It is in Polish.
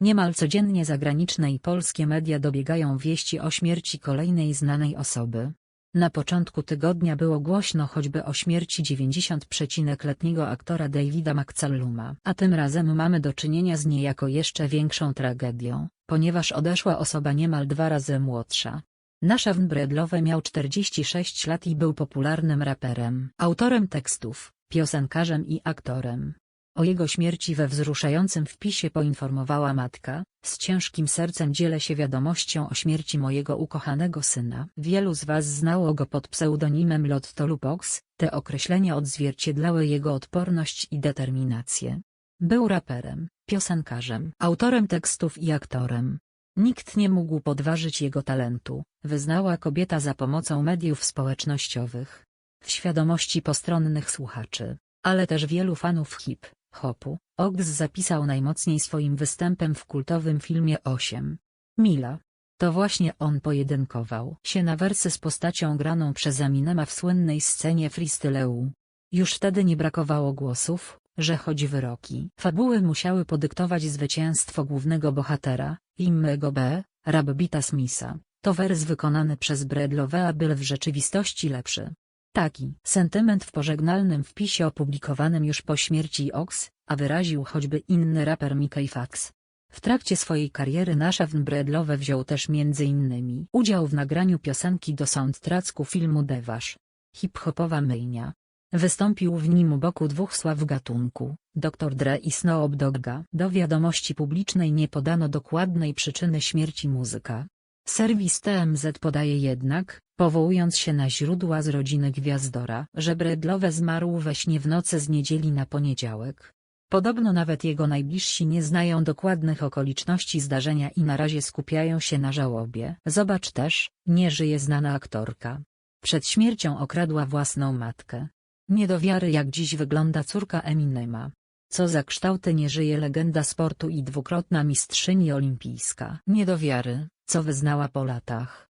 Niemal codziennie zagraniczne i polskie media dobiegają wieści o śmierci kolejnej znanej osoby. Na początku tygodnia było głośno choćby o śmierci 90-letniego aktora Davida McCalluma, a tym razem mamy do czynienia z niejako jeszcze większą tragedią, ponieważ odeszła osoba niemal dwa razy młodsza. Nashevn Bredlowe miał 46 lat i był popularnym raperem, autorem tekstów, piosenkarzem i aktorem. O jego śmierci we wzruszającym wpisie poinformowała matka, z ciężkim sercem dzielę się wiadomością o śmierci mojego ukochanego syna. Wielu z was znało go pod pseudonimem Lotto Lupox, te określenia odzwierciedlały jego odporność i determinację. Był raperem, piosenkarzem, autorem tekstów i aktorem. Nikt nie mógł podważyć jego talentu, wyznała kobieta za pomocą mediów społecznościowych. W świadomości postronnych słuchaczy, ale też wielu fanów hip, hopu, Ox zapisał najmocniej swoim występem w kultowym filmie 8. Mila. To właśnie on pojedynkował się na wersy z postacią graną przez Eminema w słynnej scenie freestyle'u. Już wtedy nie brakowało głosów, że choć wyroki fabuły musiały podyktować zwycięstwo głównego bohatera, Immego B., Rabbita Smitha, to wers wykonany przez Bredlowa był w rzeczywistości lepszy. Taki sentyment w pożegnalnym wpisie opublikowanym już po śmierci Ox, a wyraził choćby inny raper Mickey Fax. W trakcie swojej kariery Nashevn Bredlowe wziął też m.in. udział w nagraniu piosenki do soundtracku filmu Dewasz. Hip-hopowa myjnia. Wystąpił w nim u boku dwóch sław gatunku, Dr. Dre i Snoop Dogga. Do wiadomości publicznej nie podano dokładnej przyczyny śmierci muzyka. Serwis TMZ podaje jednak, powołując się na źródła z rodziny Gwiazdora, że Bredlowe zmarł we śnie w nocy z niedzieli na poniedziałek. Podobno nawet jego najbliżsi nie znają dokładnych okoliczności zdarzenia i na razie skupiają się na żałobie. Zobacz też, nie żyje znana aktorka. Przed śmiercią okradła własną matkę. Nie do wiary jak dziś wygląda córka Eminema. Co za kształty nie żyje legenda sportu i dwukrotna mistrzyni olimpijska. Nie do wiary, co wyznała po latach.